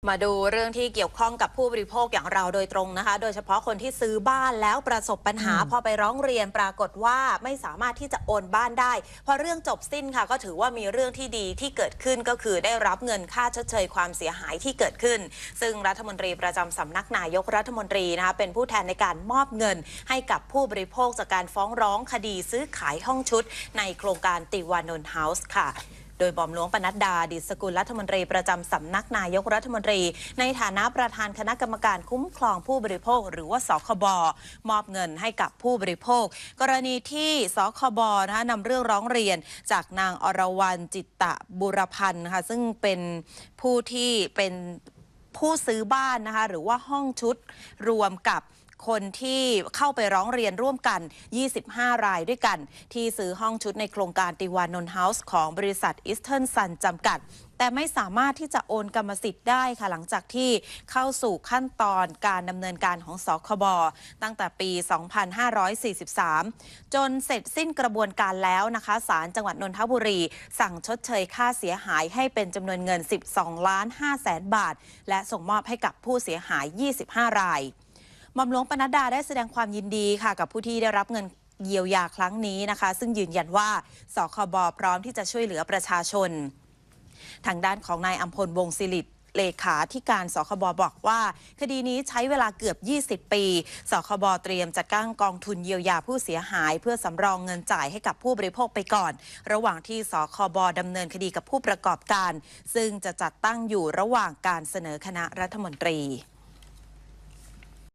มาดูเรื่องที่เกี่ยวข้องกับผู้บริโภคอย่างเราโดยตรงนะคะ โดยเฉพาะคนที่ซื้อบ้านแล้วประสบปัญหาพอไปร้องเรียนปรากฏว่าไม่สามารถที่จะโอนบ้านได้ พอเรื่องจบสิ้นค่ะ ก็ถือว่ามีเรื่องที่ดีที่เกิดขึ้นก็คือได้รับเงินค่าชดเชยความเสียหายที่เกิดขึ้น ซึ่งรัฐมนตรีประจำสำนักนายกรัฐมนตรีนะคะเป็นผู้แทนในการมอบเงิน ให้กับผู้บริโภคจากการฟ้องร้องคดีซื้อขายห้องชุด ในโครงการติวานนท์เฮาส์ค่ะ โดยบอมหลวงปนัดดาดิษกุลรัฐมนตรีประจำสำนักนายกรัฐมนตรี ในฐานะประธานคณะกรรมการคุ้มครองผู้บริโภค หรือว่าสคบมอบเงินให้กับผู้บริโภค กรณีที่สคบนะคะนำเรื่องร้องเรียนจากนางอรวรรณจิตตะบุรพันธ์นะคะซึ่งเป็นผู้ที่เป็นผู้ซื้อบ้านนะคะหรือว่าห้องชุดรวมกับ คนที่เข้าไปร้องเรียนร่วมกัน 25 รายด้วยกัน ที่ซื้อห้องชุดในโครงการติวานนท์เฮาส์ของบริษัทอิสเทิร์นซันจำกัดแต่ไม่สามารถที่จะโอนกรรมสิทธิ์ได้ค่ะ หลังจากที่เข้าสู่ขั้นตอนการดำเนินการของสคบตั้งแต่ปี 2543 จนเสร็จสิ้นกระบวนการแล้วนะคะศาลจังหวัดนนทบุรี สั่งชดเชยค่าเสียหายให้เป็นจำนวนเงิน 12 ล้าน5แสนบาท และส่งมอบให้กับผู้เสียหาย 25 ราย มอมหลวงปนัดดาได้แสดงความยินดีค่ะ กับผู้ที่ได้รับเงินเยียวยาครั้งนี้นะคะ ซึ่งยืนยันว่าสคบพร้อมที่จะช่วยเหลือประชาชน ทางด้านของนายอัมพลวงศิริเลขาที่การสคบบอกว่า คดีนี้ใช้เวลาเกือบ 20 ปี สคบเตรียมจะก้งกองทุนเยียวยาผู้เสียหาย เพื่อสำรองเงินจ่ายให้กับผู้บริโภคไปก่อน ระหว่างที่สคบดำเนินคดีกับผู้ประกอบการ ซึ่งจะจัดตั้งอยู่ระหว่างการเสนอคณะรัฐมนตรี